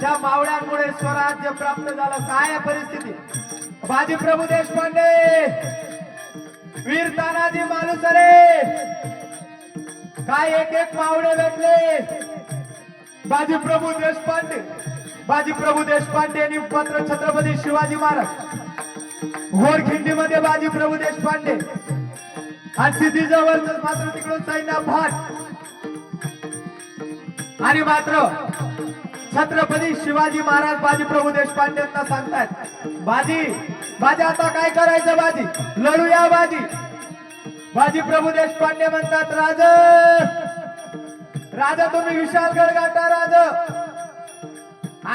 त्या मावळ्यांमुळे स्वराज्य प्राप्त झालं. काय परिस्थिती? बाजी प्रभू देशपांडे! वीर तानाजी मालुसरे! काय एक एक मावळे भेटले? बाजी प्रभू देशपांडे! बाजी प्रभू देशपांडे यांनी पत्र छत्रपती शिवाजी महाराज! घोडखिंडीमध्ये बाजी प्रभू देशपांडे! आणि सिद्धीजवळच मात्र तिकडून सैन्य भाट! आणि मात्र छत्रपती शिवाजी महाराज बाजी प्रभू देशपांडेंना सांगतात बाजी बाजी आता काय करायचं बाजी? लढूया बाजी. बाजी प्रभू देशपांडे म्हणतात राज राजा तुम्ही विशालगड गाठा राज.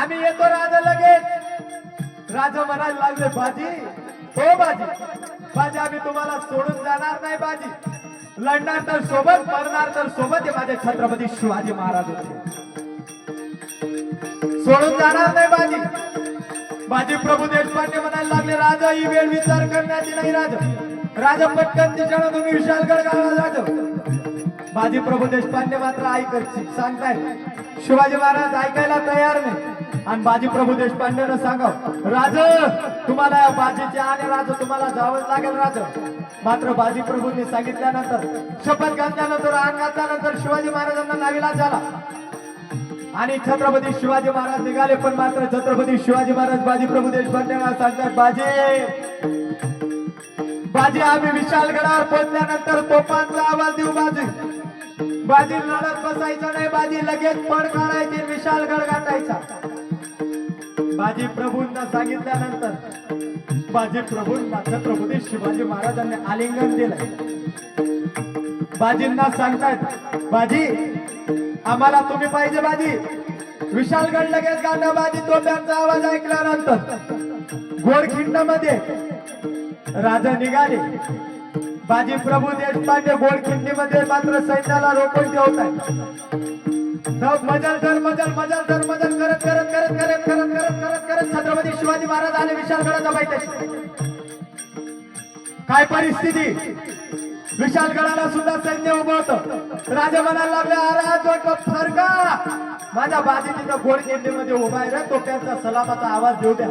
आम्ही येतो राजा लगेच. राजा म्हणायला लागले बाजी हो बाजी. बाजी आम्ही तुम्हाला सोडून जाणार नाही बाजी. लढणार तर सोबत मरणार तर सोबत हे माझे छत्रपती शिवाजी महाराज होते. सोडून जाणार नाही बाजी. बाजी प्रभू देशपांडे म्हणायला लागले राजा ही वेळ विचार करण्याची नाही राजा. राजा पटकन तिच्यानं तुम्ही विशालगड गावा जातो बाजी प्रभू देशपांडे मात्र ऐकत सांगताय शिवाजी महाराज ऐकायला तयार नाही. आणि बाजी प्रभू देशपांडेनं सांगाव राज तुम्हाला या बाजीचे आणि राज तुम्हाला जावंच लागेल राज. मात्र बाजी प्रभूंनी सांगितल्यानंतर शपथ घातल्यानंतर अंग घातल्यानंतर शिवाजी महाराजांना नाविला झाला. आणि छत्रपती शिवाजी महाराज निघाले पण मात्र छत्रपती शिवाजी महाराज बाजी प्रभू देशपांडेला सांगतात बाजी बाजी आम्ही विशालगडावर पोहोचल्यानंतर तोफांचा आवाज देऊ बाजी. बाजी लढत बसायचं नाही बाजी लगेच पड काढायची विशालगड गाठायचा. बाजी प्रभूंना सांगितल्यानंतर बाजी प्रभूंना छत्रपती शिवाजी महाराजांनी आलिंगन दिलं बाजींना सांगतायत बाजी आम्हाला तुम्ही पाहिजे बाजी. विशालगड लगेच गाठा बाजी तोफ्यांचा आवाज ऐकल्यानंतर गोडखिंडामध्ये राजा निघाले. बाजी प्रभू देशपांडे गोडखिंडीमध्ये मात्र सैन्याला रोखून ठेवत आहेत. मजल धर मजल मजल धर मजल करत करत करत करत करत करत करत करत छत्रपती शिवाजी महाराज आले विशालगडाचा माहिती काय परिस्थिती? विशालगडाला सुद्धा सैन्य उभं होत. राजा म्हणायला लागले अरे तो जो टोप माझ्या बाजी तिथं घोडखिंडीमध्ये उभा आहे रे तोप्यांचा सलामाचा आवाज देऊ द्या.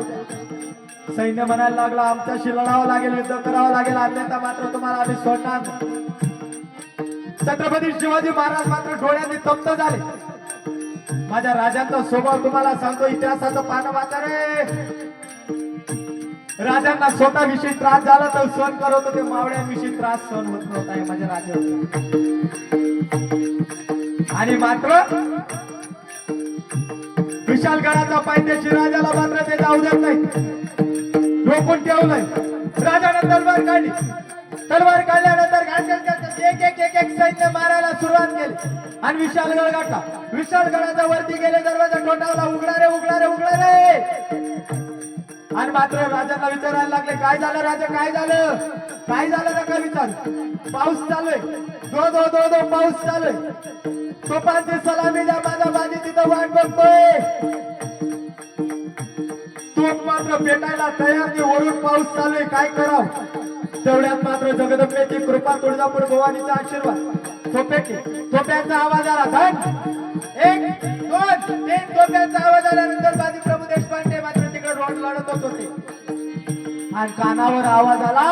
सैन्य म्हणायला लागला आमच्याशी लढावं लागेल युद्ध करावं लागेल अन्यथा मात्र तुम्हाला आम्ही सोडणार छत्रपती शिवाजी महाराज मात्र डोळ्यांनी तप्त झाले. माझ्या राजांचा स्वभाव तुम्हाला सांगतो इतिहासाचं पानं वाचा रे. राजांना स्वतःविषयी त्रास झाला तर सहन करत होते मावळ्यांविषयी त्रास सहन होत नव्हता हे माझ्या राजा आणि मात्र विशालगडाचा पायथ्याशी राजाला मात्र ते जाऊ देत नाही रोखून ठेवलंय. राजाने तलवार काढली. तलवार काढल्यानंतर एक एक एक एक सैन्य मारायला सुरुवात केली. आणि विशालगड गाठला. विशालगडाच्या वरती गेले दरवाजा ठोठावला उघडा रे उघडा रे उघडा रे आणि मात्र राजांना विचारायला लागले काय झालं राजा काय झालं? काय झालं नका विचार? पाऊस चालूय. दो दो दो दो पाऊस चालूय. तुपांची सलामी द्या माझा बाजी तिथं वाट बघतोय. तूप मात्र पेटायला तयार नाही वरून पाऊस चालू काय कराव? तेवढ्यात मात्र जगदंबेची कृपा तुळजापूर भवानीचा आशीर्वाद. थोपेटी थोप्यांचा आवाज आला धन! एक दोन तीन थोप्यांचा आवाज आल्यानंतर बाजी आणि कानावर आवाज आला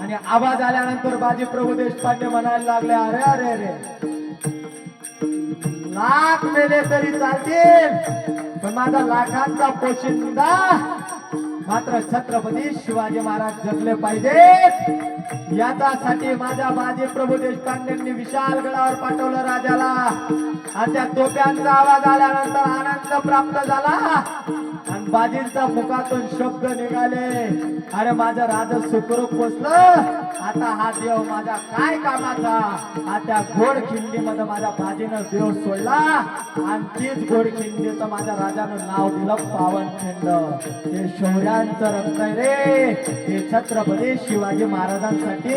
आणि आवाज आल्यानंतर बाजी प्रभू देशपांडे म्हणायला लागले अरे अरे अरे लाख मेले तरी चालतील पण माझा लाखांचा पोशिंदा मात्र छत्रपती शिवाजी महाराज जगले पाहिजेत याच्यासाठी माझ्या बाजी प्रभू देशपांडेंनी विशाल गडावर पाठवलं राजाला. आणि त्या तोप्यांचा आवाज आल्यानंतर आनंद प्राप्त झाला. आणि बाजींचा मुखातून शब्द निघाले. अरे माझं राज सुखरूप पोचलं आता हा देव माझ्या काय कामाचा? हा त्या घोड खिंडीमध्ये माझ्या बाजीनं देव सोडला. आणि तीच घोड खिंडीचं माझ्या राजानं नाव दिलं पावन खिंड. हे शौर्या रक्त रे हे छत्रपती शिवाजी महाराजांसाठी